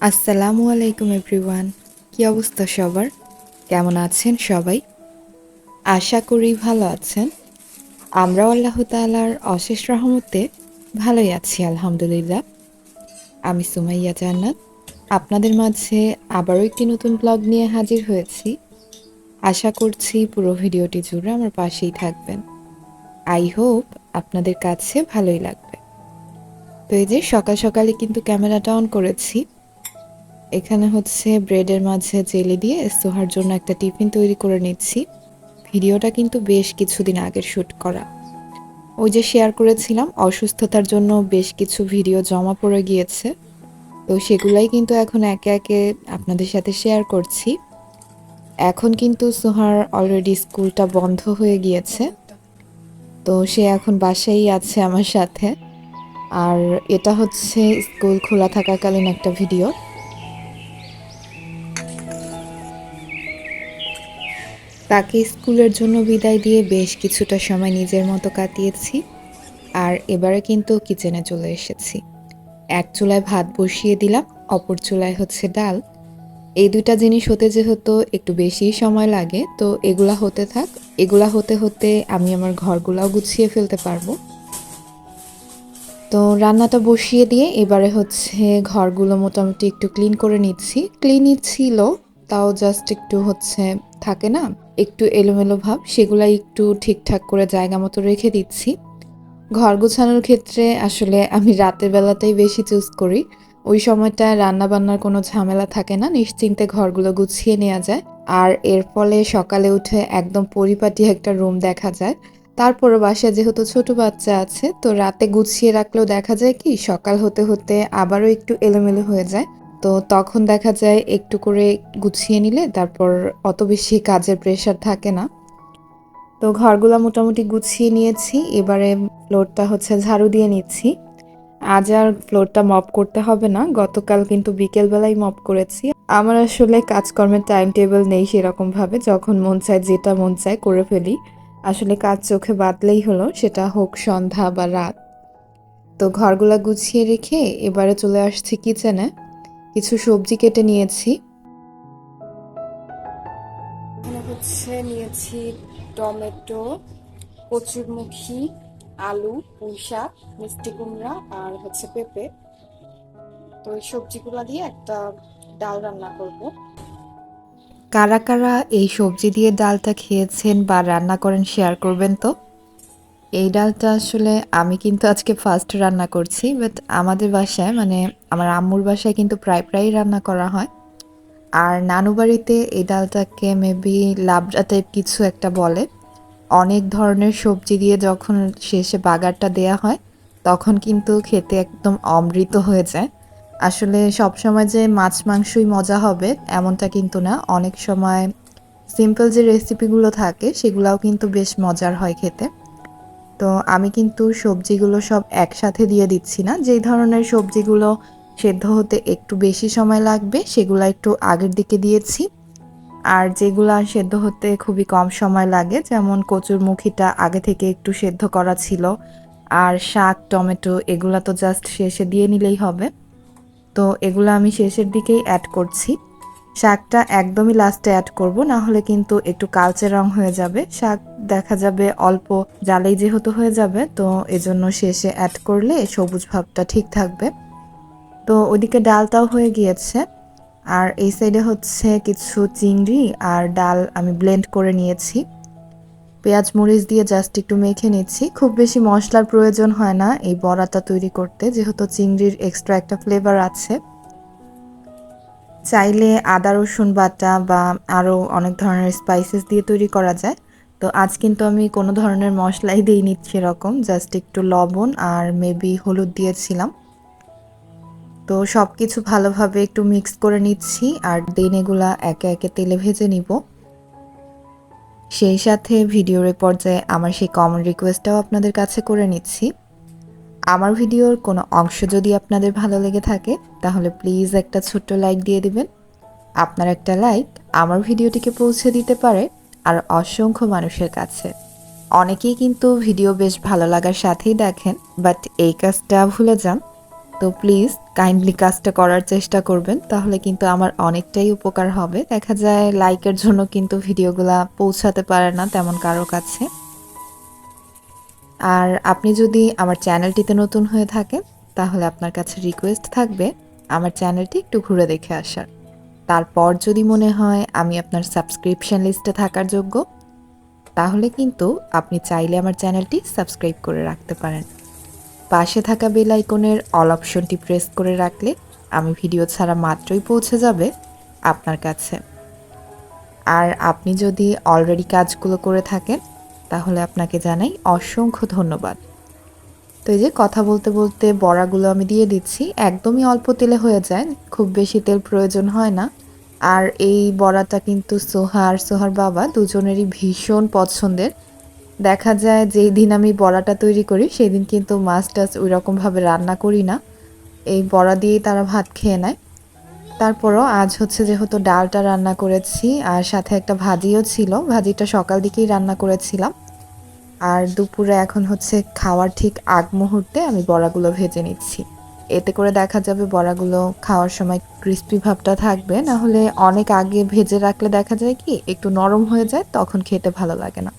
আসসালামু আলাইকুম এভরিওয়ান। কি অবস্থা সবার? কেমন আছেন সবাই? আশা করি ভালো আছেন। আমরাও আল্লাহ তাআলার অশেষ রহমতে ভালোই আছি, আলহামদুলিল্লাহ। আমি সুমাইয়া জান্নাত। আপনাদের মাঝে আবারও একটি নতুন ব্লগ নিয়ে হাজির হয়েছি। আশা করছি পুরো ভিডিওটি জুড়ে আমার পাশেই থাকবেন। আই হোপ আপনাদের কাছে ভালোই লাগবে। তো এই যে সকাল সকালে কিন্তু ক্যামেরাটা অন করেছি। এখানে হচ্ছে ব্রেডের মাঝে জেলি দিয়ে সোহার জন্য একটা টিফিন তৈরি করে নিচ্ছি। ভিডিওটা কিন্তু বেশ কিছুদিন আগের শ্যুট করা। ওই যে শেয়ার করেছিলাম, অসুস্থতার জন্য বেশ কিছু ভিডিও জমা পড়ে গিয়েছে। তো সেগুলাই কিন্তু এখন একে একে আপনাদের সাথে শেয়ার করছি। এখন কিন্তু সোহার অলরেডি স্কুলটা বন্ধ হয়ে গিয়েছে। তো সে এখন বাসায় আছে আমার সাথে। আর এটা হচ্ছে স্কুল খোলা থাকাকালীন একটা ভিডিও। তাকে স্কুলের জন্য বিদায় দিয়ে বেশ কিছুটা সময় নিজের মতো কাটিয়েছি। আর এবারে কিন্তু কিচেনে চলে এসেছি। এক চুলায় ভাত বসিয়ে দিলাম, অপর চুলায় হচ্ছে ডাল। এই দুইটা জিনিস হতে যেহেতু একটু বেশি সময় লাগে, তো এগুলা হতে থাক। এগুলা হতে হতে আমি আমার ঘরগুলাও গুছিয়ে ফেলতে পারব। তো রান্নাটা বসিয়ে দিয়ে এবারে হচ্ছে ঘরগুলো মোটামুটি একটু ক্লিন করে নিচ্ছি। ক্লিনই ছিল, তাও জাস্ট একটু হচ্ছে থাকে না? একটু এলোমেলো ভাব সেগুলা একটু ঠিকঠাক করে জায়গা মতো রেখে দিচ্ছি। ঘর গোছানোর ক্ষেত্রে আসলে আমি রাতের বেলাটাই বেশি চুজ করি। ওই সময়টা রান্না বান্নার কোনো ঝামেলা থাকে না, নিশ্চিন্তে ঘরগুলো গুছিয়ে নেওয়া যায়। আর এর ফলে সকালে উঠে একদম পরিপাটি একটা রুম দেখা যায়। তারপরে বাসায় যেহেতু ছোট বাচ্চা আছে, তো রাতে গুছিয়ে রাখলেও দেখা যায় কি, সকাল হতে হতে আবারও একটু এলোমেলো হয়ে যায়। তো তখন দেখা যায় একটু করে গুছিয়ে নিলে তারপর অত বেশি কাজের প্রেশার থাকে না। তো ঘরগুলো মোটামুটি গুছিয়ে নিয়েছি, এবারে ফ্লোরটা হচ্ছে ঝাড়ু দিয়ে নিচ্ছি। আজ আর ফ্লোরটা মপ করতে হবে না, গতকাল কিন্তু বিকেলবেলায় মপ করেছি। আমার আসলে কাজকর্মের টাইম টেবিল নেই সেরকমভাবে, যখন মন চায় যেটা মন চায় করে ফেলি। আসলে কাজ চোখে বাদলেই হলো, সেটা হোক সন্ধ্যা বা রাত। তো ঘরগুলা গুছিয়ে রেখে এবারে চলে আসছি কিচেনে কিছু সবজি কেটে নিয়েছি। এখানে হচ্ছে নিয়েছি টমেটো কচুরমুখী আলু পুঁই শাক মিষ্টি কুমড়া আর হচ্ছে পেঁপে। তো এই সবজিগুলো দিয়ে একটা ডাল রান্না করব। কারা কারা এই সবজি দিয়ে ডালটা খেয়েছেন বা রান্না করেন শেয়ার করবেন তো? এই ডালটা আসলে আমি কিন্তু আজকে ফার্স্ট রান্না করছি বাট আমাদের বাসায় মানে আমার আম্মুর বাসায় কিন্তু প্রায় প্রায়ই রান্না করা হয়। আর নানু বাড়িতে এই ডালটাকে মেবি লাবড়া টাইপ কিছু একটা বলে। অনেক ধরনের সবজি দিয়ে যখন শেষে বাগারটা দেয়া হয়, তখন কিন্তু খেতে একদম অমৃত হয়ে যায়। আসলে সব সময় যে মাছ মাংসই মজা হবে এমনটা কিন্তু না। অনেক সময় সিম্পল যে রেসিপিগুলো থাকে, সেগুলাও কিন্তু বেশ মজার হয় খেতে। তো আমি কিন্তু সবজিগুলো সব একসাথে দিয়ে দিচ্ছি না। যেই ধরনের সবজিগুলো সেদ্ধ হতে একটু বেশি সময় লাগবে, সেগুলো একটু আগের দিকে দিয়েছি। আর যেগুলো সেদ্ধ হতে খুবই কম সময় লাগে, যেমন কচুর মুখিটা আগে থেকে একটু সেদ্ধ করা ছিল, আর শাক, টমেটো এগুলো তো জাস্ট শেষে দিয়ে নিলেই হবে। তো এগুলো আমি শেষের দিকেই অ্যাড করছি। শাকটা একদমই লাস্টে অ্যাড করব না হলে কিন্তু একটু কালচে রং হয়ে যাবে। শাক দেখা যাবে অল্প জালেই যেহেতু হয়ে যাবে, তো এজন্য শেষে অ্যাড করলে সবুজ ভাবটা ঠিক থাকবে। তো ওইদিকে ডালটাও হয়ে গিয়েছে। আর এই সাইডে হচ্ছে কিছু চিংড়ি আর ডাল আমি ব্লেন্ড করে নিয়েছি। পেঁয়াজ, মরিচ দিয়ে জাস্ট একটু মেখে নিচ্ছি। খুব বেশি মশলার প্রয়োজন হয় না এই বড়াটা তৈরি করতে, যেহেতু চিংড়ির এক্সট্রা একটা ফ্লেভার আছে। চাইলে আদা, রসুন বাটা বা আরও অনেক ধরনের স্পাইসেস দিয়ে তৈরি করা যায়। তো আজ কিন্তু আমি কোনো ধরনের মশলাই দিই নিচ্ছি এরকম জাস্ট একটু লবণ আর মেবি হলুদ দিয়েছিলাম। তো সব কিছু ভালোভাবে একটু মিক্স করে নিচ্ছি আর দেন এগুলা একে একে তেলে ভেজে নিব। সেই সাথে ভিডিওর পর্যায়ে আমার সেই কমন রিকোয়েস্টটাও আপনাদের কাছে করে নিচ্ছি। আমার ভিডিওর কোনো অংশ যদি আপনাদের ভালো লেগে থাকে, তাহলে প্লিজ একটা ছোট্ট লাইক দিয়ে দিবেন। আপনার একটা লাইক আমার ভিডিওটিকে পৌঁছে দিতে পারে আর অসংখ্য মানুষের কাছে। অনেকেই কিন্তু ভিডিও বেশ ভালো লাগার সাথেই দেখেন বাট এই কাজটা ভুলে যান। তো প্লিজ কাইন্ডলি কাজটা করার চেষ্টা করবেন, তাহলে কিন্তু আমার অনেকটাই উপকার হবে। দেখা যায় লাইকের জন্য কিন্তু ভিডিওগুলা পৌঁছাতে পারে না তেমন কারও কাছে। আর আপনি যদি আমার চ্যানেলটিতে নতুন হয়ে থাকেন, তাহলে আপনার কাছে রিকোয়েস্ট থাকবে আমার চ্যানেলটি একটু ঘুরে দেখে আসার। তারপর যদি মনে হয় আমি আপনার সাবস্ক্রিপশন লিস্টে থাকার যোগ্য, তাহলে কিন্তু আপনি চাইলে আমার চ্যানেলটি সাবস্ক্রাইব করে রাখতে পারেন। পাশে থাকা বেল আইকনের অল অপশনটি প্রেস করে রাখলে আমি ভিডিও ছাড়া মাত্রই পৌঁছে যাবে আপনার কাছে। আর আপনি যদি অলরেডি কাজগুলো করে থাকেন তাহলে আপনাকে জানাই অসংখ্য ধন্যবাদ। তো এই যে কথা বলতে বলতে বড়াগুলো আমি দিয়ে দিচ্ছি, একদমই অল্প তেলে হয়ে যায়, খুব বেশি তেল প্রয়োজন হয় না। আর এই বড়াটা কিন্তু সোহা আর সোহার বাবা দুজনেরই ভীষণ পছন্দের। দেখা যায় যেই দিন আমি বড়াটা তৈরি করি, সেই দিন কিন্তু মাছ টাছ ওই রকমভাবে রান্না করি না। এই বড়া দিয়েই তারা ভাত খেয়ে নেয়। তারপরও আজ হচ্ছে যেহেতু ডালটা রান্না করেছি, আর সাথে একটা ভাজিও ছিল, ভাজিটা সকাল দিকেই রান্না করেছিলাম। আর দুপুরে এখন হচ্ছে খাওয়ার ঠিক আগ মুহূর্তে আমি বড়াগুলো ভেজে নিচ্ছি। এতে করে দেখা যাবে বড়াগুলো খাওয়ার সময় ক্রিস্পি ভাবটা থাকবে, না হলে অনেক আগে ভেজে রাখলে দেখা যায় কি, একটু নরম হয়ে যায়, তখন খেতে ভালো লাগে না।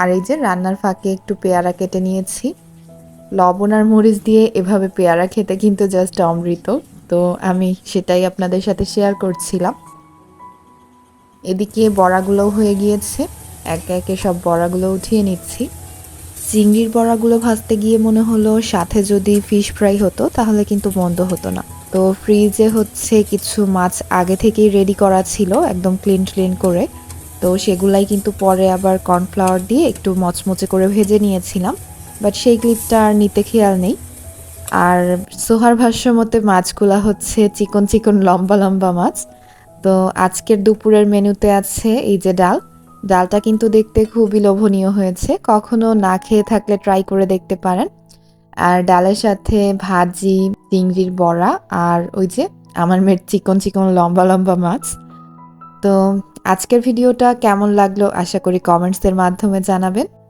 আর এই যে রান্নার ফাঁকে একটু পেয়ারা কেটে নিয়েছি লবণ আর মরিচ দিয়ে এভাবে পেয়ারা খেতে কিন্তু জাস্ট অমৃত। তো আমি সেটাই আপনাদের সাথে শেয়ার করছিলাম। এদিকে বড়াগুলোও হয়ে গিয়েছে। একে একে সব বড়াগুলো উঠিয়ে নিচ্ছি। চিংড়ির বড়াগুলো ভাজতে গিয়ে মনে হলো সাথে যদি ফিশ ফ্রাই হতো তাহলে কিন্তু মন্দ হতো না। তো ফ্রিজে হচ্ছে কিছু মাছ আগে থেকেই রেডি করা ছিল, একদম ক্লিন ক্লিন করে। তো সেগুলাই কিন্তু পরে আবার কর্নফ্লাওয়ার দিয়ে একটু মচমচে করে ভেজে নিয়েছিলাম। বাট সেই ক্লিপটা আর নিতে খেয়াল নেই। আর সোহার ভাষ্য মতে মাছগুলা হচ্ছে চিকন চিকন, লম্বা লম্বা মাছ। তো আজকের দুপুরের মেনুতে আছে এই যে ডাল। ডালটা কিন্তু দেখতে খুবই লোভনীয় হয়েছে। কখনো না খেয়ে থাকলে ট্রাই করে দেখতে পারেন। আর ডালের সাথে ভাজি, চিংড়ির বড়া আর ওই যে আমার মেয়ের চিকন চিকন, লম্বা লম্বা মাছ। তো আজকের ভিডিওটা কেমন লাগল আশা করি কমেন্টসের মাধ্যমে জানাবেন।